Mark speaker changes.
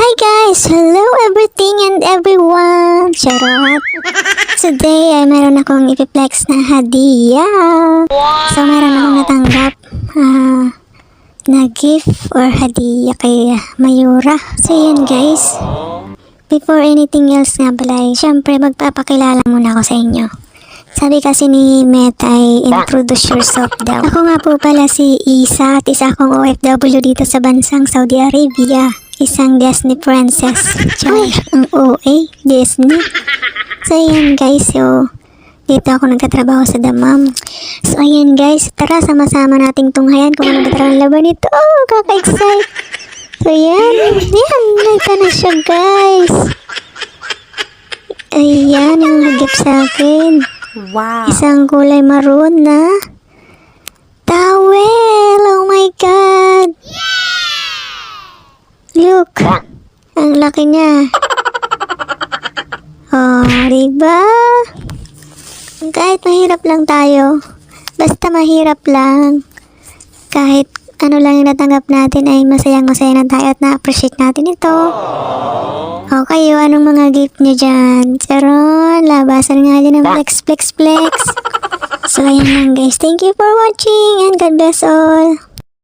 Speaker 1: Hi guys! Hello everything and everyone! Charot! Today ay meron akong ipiplex na hadiah. So meron akong natanggap ah, na gift or hadiah kay Mayura. So yun guys. Before anything else nga pala ay syempre magpapakilala muna ako sa inyo. Sabi kasi ni Met ay introduce yourself daw. Ako nga po pala si Isa at isa akong OFW dito sa bansang Saudi Arabia. Isang Disney princess. Choy, ang OA, Disney. So ayan guys, so dito ako nagtatrabaho sa damam. So ayan guys, tara sama-sama nating tunghayan kung ano ba laban nito. Oh, kaka-excite. So ayan, ayan, nagta na siya guys. Ayan, ang nag-gift sa akin.
Speaker 2: Wow.
Speaker 1: Isang kulay maroon na towel. Oh my God. Look. Ang laki niya. Oh, diba? Kahit mahirap lang tayo. Basta mahirap lang. Kahit ano lang yung natanggap natin ay masayang masaya na tayo at na-appreciate natin ito. O kayo, anong mga gift nyo dyan? Charon, labasan nga dyan ng flex, flex, flex. So, ayan lang guys. Thank you for watching and God bless all.